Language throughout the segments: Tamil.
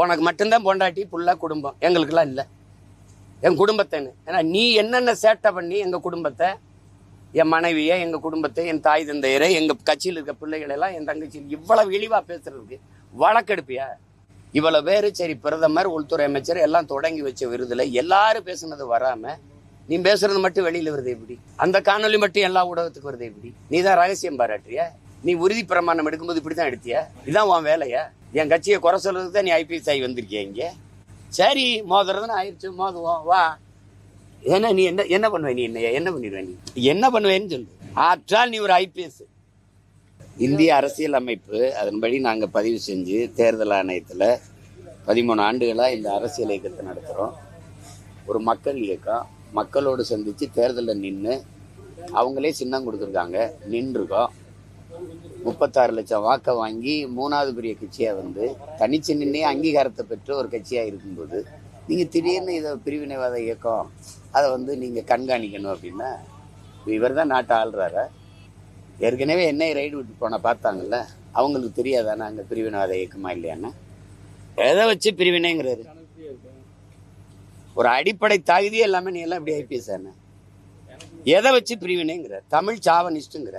உனக்கு மட்டும்தான் பொண்டாட்டி புள்ள குடும்பம். எங்களுக்கெல்லாம் இல்லை. என் குடும்பத்தைன்னு. ஏன்னா நீ என்னென்ன சேட்டை பண்ணி எங்கள் குடும்பத்தை என் மனைவியை எங்கள் குடும்பத்தை என் தாய் தந்தையரை எங்கள் கட்சியில் இருக்க பிள்ளைகளெல்லாம் என் தங்கச்சி இவ்வளவு இழிவாக பேசுறதுக்கு வழக்கெடுப்பியா? இவ்வளோ பேர் சரி பிரதமர் உள்துறை அமைச்சர் எல்லாம் தொடங்கி வச்ச விருதில் எல்லாரும் பேசுனது வராமல் நீ பேசுறது மட்டும் வெளியில் வருது எப்படி? அந்த காணொலி மட்டும் எல்லா ஊடகத்துக்கு வருது எப்படி? நீ தான் ரகசியம் பாராட்டுறியா? நீ உறுதி பிரமாணம் எடுக்கும்போது இப்படி தான் எடுத்தியா? இதான் உன் வேலையா? என் கட்சியை குறை சொல்றதுக்கு தான் நீ ஐபிஎஸ் ஆகி வந்திருக்கிய இங்கே? சரி மோதுறதுன்னு ஆயிடுச்சு மோதுவோம் வா. ஏன்னா நீ என்ன என்ன பண்ணுவ நீ என்ன என்ன பண்ணிடுவ நீ? என்ன பண்ணுவேன்னு சொல்லு. ஆற்றால் நீ ஒரு ஐபிஎஸ் இந்திய அரசியல் அமைப்பு அதன்படி நாங்கள் பதிவு செஞ்சு தேர்தல் ஆணையத்தில் பதிமூணு ஆண்டுகளாக இந்த அரசியல் இயக்கத்தை நடத்துகிறோம் ஒரு மக்கள் இயக்கம். மக்களோடு சந்தித்து தேர்தலில் நின்று அவங்களே சின்னம் கொடுத்துருக்காங்க. நின்றுருக்கோம் முப்பத்தாறு லட்சம் வாக்கை வாங்கி மூணாவது பெரிய கட்சியாக வந்து தனிச்சு நின்று அங்கீகாரத்தை பெற்று ஒரு கட்சியாக இருக்கும்போது நீங்கள் திடீர்னு இதை பிரிவினைவாத இயக்கம் அதை வந்து நீங்கள் கண்காணிக்கணும் அப்படின்னா இவர் தான் நாட்டை ஆள்றாரா? ஏற்கனவே என்னை ரைடு விட்டு போன பார்த்தாங்கல்ல அவங்களுக்கு தெரியாதானே அங்கே பிரிவினைவாத இயக்கமா இல்லையான்னு? எதை வச்சு பிரிவினைங்கிறாரு? ஒரு அடிப்படை தகுதியே எல்லாமே நீ எல்லாம் இப்படி ஐபிஎஸ் ஆன எதை வச்சு பிரிவினைங்கிற தமிழ் சாவனிஸ்ட்டுங்கிற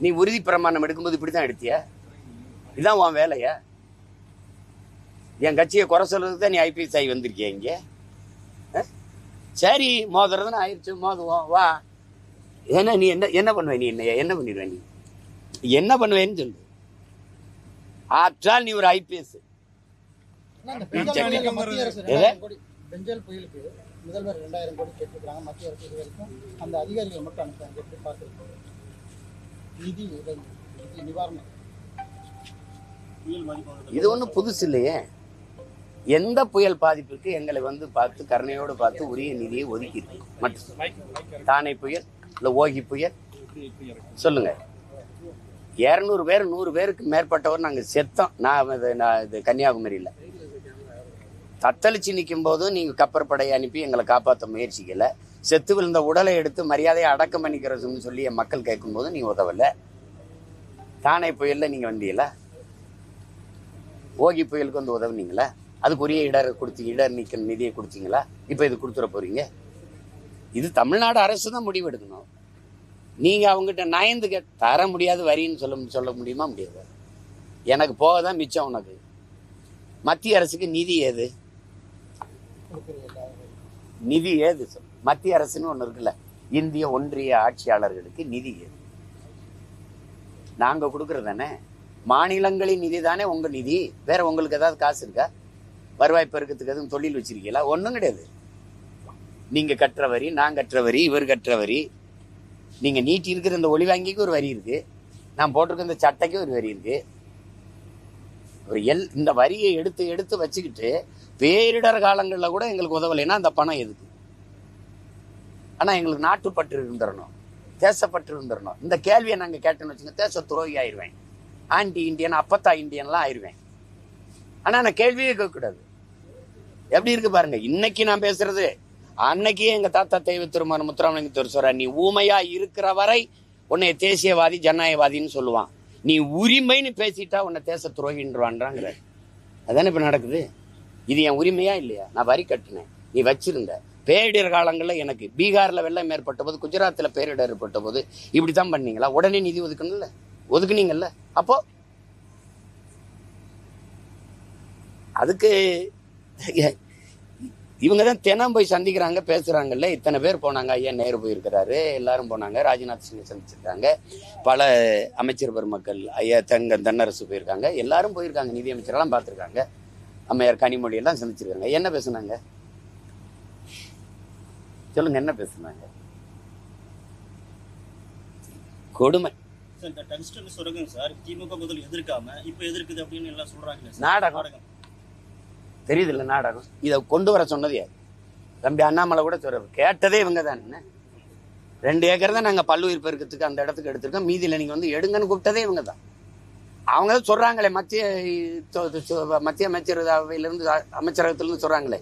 நீ உறுதி பிரமாணம் எடுக்கும்போது இப்படிதான் எடுத்திய? இதான் உன் வேலையா? என் கட்சியை குறை சொல்றதுக்கு தான் நீ ஐபிஎஸ் ஆகி வந்திருக்கிய இங்க? சரி மோதுறதுன்னு ஆயிடுச்சு மோதுவோம் வா. என்ன நீ என்ன என்ன பண்ணுவ நீ என்ன என்ன பண்ணிடுவ நீ? என்ன பண்ணுவேன்னு சொல்லு. ஆற்றால் நீ ஒரு ஐபிஎஸ் முதல்வர் ரெண்டாயிரம் கோடி கேட்டிருக்காங்க மத்திய அரசு இது வரைக்கும் அந்த அதிகாரிகள் மட்டும் அனுப்புறாங்க எப்படி நிதி உதவி நிதி நிவாரணம். இது ஒன்றும் புதுசு இல்லையே. எந்த புயல் பாதிப்புக்கு எங்களை வந்து பார்த்து கருணையோடு பார்த்து உரிய நிதியை ஒதுக்கி மற்றும் தானே புயல் இல்லை ஓகி புயல்? சொல்லுங்க. இரநூறு பேர் நூறு பேருக்கு மேற்பட்டவர் நாங்கள் செத்தோம். நான் இது நான் இது கன்னியாகுமரியில். தத்தளிச்சு நிற்கும் போதும் நீங்கள் கப்பற்படையை அனுப்பி எங்களை காப்பாற்ற முயற்சிக்கலை. செத்து விழுந்த உடலை எடுத்து மரியாதையை அடக்கம் பண்ணிக்கிறதுன்னு சொல்லி மக்கள் கேட்கும்போது நீ உதவல. தானே புயலில் நீங்கள் வந்தீங்களா ஓகி புயலுக்கு வந்து உதவுனீங்களா? அதுக்குரிய இடர் கொடுத்தீங்க இடர் நீக்க நிதியை கொடுத்தீங்களா? இப்போ இது கொடுத்துட போறீங்க? இது தமிழ்நாடு அரசு தான் முடிவெடுக்கணும். நீங்கள் அவங்ககிட்ட நயந்து கே தர முடியாது வரின்னு சொல்ல சொல்ல முடியுமா முடியாது? எனக்கு போக தான் மிச்சம் உனக்கு. மத்திய அரசுக்கு நிதி ஏது? நிதி ஏது? சொல் மத்திய அரசுன்னு ஒன்று இருக்குல்ல. இந்திய ஒன்றிய ஆட்சியாளர்களுக்கு நிதி நாங்கள் கொடுக்கறது தானே? மாநிலங்களின் நிதி தானே உங்கள் நிதி. வேற உங்களுக்கு ஏதாவது காசு இருக்கா? வருவாய் பெருக்கத்துக்கு எதுவும் தொழில் வச்சிருக்கீங்களா? ஒன்றும் கிடையாது. நீங்கள் கட்டுற வரி நான் கட்டுற வரி இவர் கட்டுற வரி. நீங்கள் நீட்டி இருக்கிற இந்த ஒளி வாங்கிக்கு ஒரு வரி இருக்கு. நான் போட்டிருக்க இந்த சட்டைக்கு ஒரு வரி இருக்கு. ஒரு எல் இந்த வரியை எடுத்து எடுத்து வச்சுக்கிட்டு பேரிடர் காலங்களில் கூட எங்களுக்கு உதவலைன்னா அந்த பணம் எதுக்கு? ஆனால் எங்களுக்கு நாட்டுப்பற்று இருந்துடணும் தேசப்பற்று இருந்துடணும் இந்த கேள்வியை நாங்கள் கேட்டோன்னு வச்சுங்க தேச துரோகி ஆயிடுவேன் ஆன்டி இந்தியன் அப்பத்தா இந்தியன்லாம் ஆயிடுவேன் ஆனால் நான் கேள்வியே கேட்கக்கூடாது. எப்படி இருக்கு பாருங்க இன்னைக்கு நான் பேசுறது அன்னைக்கே எங்க தாத்தா தெய்வ திருமணம் முத்துராமலிங்க சொல்றார் நீ ஊமையா இருக்கிற வரை உன்னை தேசியவாதி ஜனநாயகவாதின்னு சொல்லுவான். நீ உரிமைன்னு பேசிட்டா உன்னை தேச துரோகின்றான்றாங்கிற அதானே இப்ப நடக்குது? இது என் உரிமையா இல்லையா? நான் வரி கட்டினேன். நீ வச்சிருந்த. பேரிடர் காலங்களில் எனக்கு பீகாரில் வெள்ளம் ஏற்பட்ட போது குஜராத்தில் பேரிடர் ஏற்பட்ட போது இப்படித்தான் பண்ணீங்களா? உடனே நிதி ஒதுக்கணும்ல? ஒதுக்குனீங்கல்ல? அப்போ? அதுக்கு இவங்க தான் தினம் போய் சந்திக்கிறாங்க பேசுகிறாங்கல்ல இத்தனை பேர் போனாங்க. ஐயா நேரு போயிருக்கிறாரு. எல்லாரும் போனாங்க. ராஜ்நாத் சிங்கை சந்திச்சிருக்காங்க. பல அமைச்சர் பெருமக்கள் ஐயா தங்க தன்னரசு போயிருக்காங்க. எல்லாரும் போயிருக்காங்க. நிதி அமைச்சரெல்லாம் பார்த்துருக்காங்க. அம்மையார் கனிமொழியெல்லாம் சந்திச்சிருக்காங்க. என்ன பேசுனாங்க? சொல்லுங்க என்ன பேசுனாங்க கொடுமை. இந்த டங்ஸ்டன் சுரங்கம் சார். திமுக முதல் எதிர்க்காம இப்ப எதிர்க்குது அப்படின்னு எல்லாம் சொல்றாங்களே சார். நாடகம். தெரியுதுல்ல நாடகம். இதை கொண்டு வர சொன்னது யார்? தம்பி அண்ணாமலை கூட சொல்ற கேட்டதே இவங்க தான் ரெண்டு ஏக்கர் தான் நாங்கள் பல்லுயிர் பெருக்கத்துக்கு அந்த இடத்துக்கு எடுத்திருக்கோம். மீதியில் நீங்கள் வந்து எடுங்கன்னு கூப்பிட்டதே இவங்க தான். அவங்க தான் சொல்கிறாங்களே மத்திய மத்திய அமைச்சரவையிலிருந்து அமைச்சரகத்திலிருந்து சொல்கிறாங்களே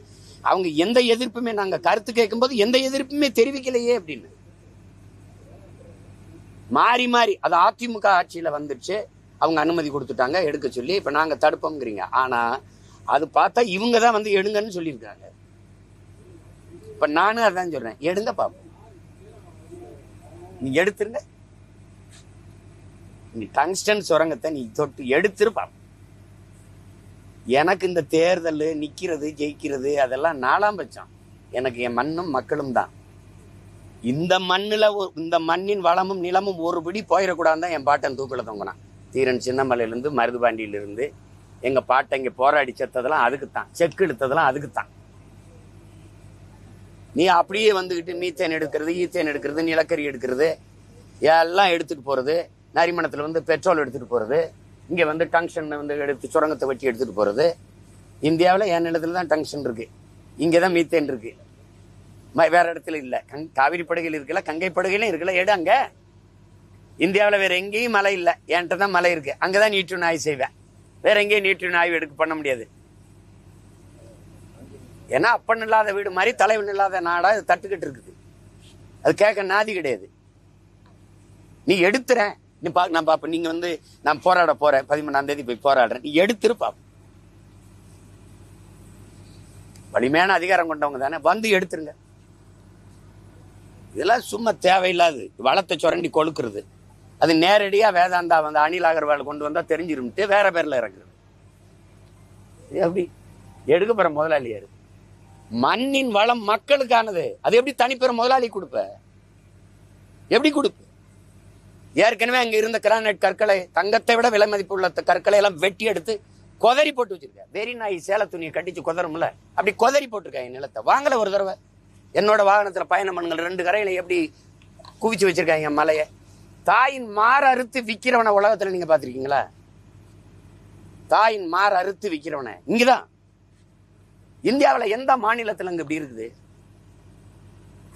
அவங்க எந்த எதிர்ப்புமே நாங்க கருத்து கேட்கும்போது எந்த எதிர்ப்புமே தெரிவிக்கலையே அப்படின்னு. மாறி மாறி அது அதிமுக ஆட்சியில வந்துருச்சு. அவங்க அனுமதி கொடுத்துட்டாங்க எடுக்க சொல்லி இப்ப நாங்க தடுப்போங்கிறீங்க ஆனா அது பார்த்தா இவங்க தான் வந்து எடுங்கன்னு சொல்லியிருக்காங்க. இப்ப நானும் அதான் சொல்றேன் எடுங்க பாப்போம். நீ எடுத்துருங்க. நீ டங்ஸ்டன் சுரங்கத்தை நீ தொட்டு எடுத்துரு பாப்போம். எனக்கு இந்த தேர்தல் நிற்கிறது ஜெயிக்கிறது அதெல்லாம் நாலாம் பட்சம். எனக்கு என் மண்ணும் மக்களும் தான். இந்த மண்ணில் இந்த மண்ணின் வளமும் நிலமும் ஒரு பிடி தான் என் பாட்டன் தூக்கில் தொங்கினான். தீரன் சின்னமலையிலேருந்து மருதுபாண்டியிலிருந்து எங்கள் பாட்டை இங்கே போராடி செத்ததெல்லாம் அதுக்கு தான் செக்கு எடுத்ததெல்லாம் அதுக்கு தான் நீ அப்படியே வந்துக்கிட்டு மீத்தேன் எடுக்கிறது ஈத்தேன் எடுக்கிறது நிலக்கரி எடுக்கிறது எல்லாம் எடுத்துட்டு போகிறது நரிமணத்தில் வந்து பெட்ரோல் எடுத்துகிட்டு போகிறது இங்கே வந்து டங்ஷன் வந்து எடுத்து சுரங்கத்தை வெட்டி எடுத்துகிட்டு போகிறது இந்தியாவில் என் இடத்துல தான் டங்ஷன் இருக்குது இங்கே தான் மீத்தேன் இருக்குது வேறு வேற இடத்துல இல்லை. கங் காவிரி படுகையில் இருக்கல கங்கை படுகையிலும் இருக்கல எடு அங்கே. இந்தியாவில் வேறு எங்கேயும் மலை இல்லை. என்கிட்ட தான் மலை இருக்குது அங்கே தான் நீட்டு ஆய்வு செய்வேன். வேற எங்கேயும் நீட்டு ஆய்வு எடுக்க பண்ண முடியாது. ஏன்னா அப்பன் இல்லாத வீடு மாதிரி தலைவன் இல்லாத நாடாக இது தட்டுக்கிட்டு இருக்குது. அது கேட்க நாதி கிடையாது. நீ எடுத்துறேன். நீ பா நான் பாப்பேன். நீங்க வந்து நான் போராட போறேன். பதிமூணாம் தேதி போய் போராடுறேன். நீ எடுத்திருப்பா வலிமையான அதிகாரம் கொண்டவங்க தானே. வந்து எடுத்துருங்க. இதெல்லாம் சும்மா தேவையில்லாது. வளத்தை சுரண்டி கொழுக்கிறது. அது நேரடியா வேதாந்தா வந்து அனில் அகர்வால் கொண்டு வந்தா தெரிஞ்சிரும்ட்டு வேற பேர்ல இறங்குறது. எப்படி? எடுக்க போற முதலாளி மண்ணின் வளம் மக்களுக்கானது. அது எப்படி தனிப்பெற முதலாளி கொடுப்ப? எப்படி கொடுப்ப? ஏற்கனவே அங்க இருந்த கிரானைட் கற்களை தங்கத்தை விட விலை மதிப்பு உள்ள கற்களை எல்லாம் வெட்டி எடுத்து கொதறி போட்டு வச்சிருக்கேன். வெறி நாய் சேல துணியை கட்டிச்சு கொதரும்ல. அப்படி கொதறி போட்டிருக்காங்க நிலத்தை. வாங்கல ஒரு தடவை. என்னோட வாகனத்துல பயணம் பண்ணுங்கள். ரெண்டு கரையில எப்படி குவிச்சு வச்சிருக்காங்க மலையை. தாயின் மாற அறுத்து விக்கிறவனை உலகத்துல நீங்க பாத்திருக்கீங்களா தாயின் மாற அறுத்து விக்கிறவனை. இங்கதான். இந்தியாவில் எந்த மாநிலத்தில் அங்கே இப்படி இருக்குது?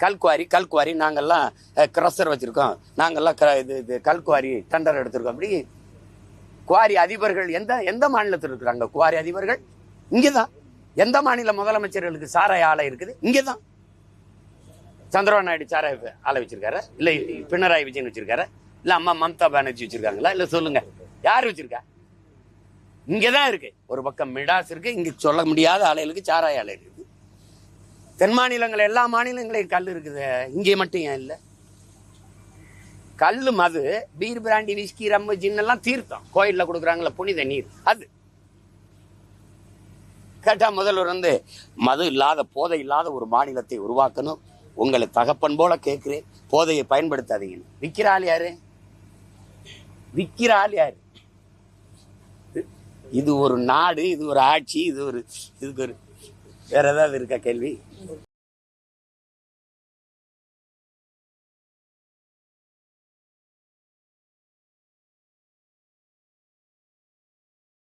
கல்குவாரி கல்குவாரி நாங்கள்லாம் கிரஷர் வச்சுருக்கோம். நாங்கள்லாம் க இது இது கல்குவாரி டெண்டர் எடுத்திருக்கோம். அப்படி குவாரி அதிபர்கள் எந்த எந்த மாநிலத்தில் இருக்கிறாங்க? குவாரி அதிபர்கள் இங்கே தான் எந்த மாநில முதலமைச்சர்களுக்கு சாராய ஆலை இருக்குது? இங்கே தான் சந்திரபாபு நாயுடு சாராய ஆலை வச்சுருக்காரு? இல்லை பினராயி விஜயன் வச்சுருக்காரு? இல்லை அம்மா மம்தா பானர்ஜி வச்சிருக்காங்களா? இல்லை சொல்லுங்க. யார் வச்சிருக்கா? இங்கே தான் இருக்கு. ஒரு பக்கம் மிடாஸ் இருக்கு. இங்கே சொல்ல முடியாத ஆலைகளுக்கு சாராய ஆலை இருக்குது தென் மாநிலங்கள் எல்லா மாநிலங்களையும் கல் இருக்குது. இங்கே மட்டும் ஏன் இல்லை? கல் மது பீர் பிராண்டி விஸ்கி ரம்மு ஜின்னெல்லாம் தீர்த்தம். கோயிலில் கொடுக்குறாங்களே புனித நீர். அது. கேட்டால் முதல்வர் வந்து மது இல்லாத போதை இல்லாத ஒரு மாநிலத்தை உருவாக்கணும். உங்களை தகப்பன் போல கேட்குறேன். போதையை பயன்படுத்தாதீங்கன்னு. விற்கிற ஆள் யாரு? விற்கிற ஆள் யாரு? இது ஒரு நாடு இது ஒரு ஆட்சி இது ஒரு இதுக்கு ஒரு வேற ஏதாவது இருக்கா கேள்வி?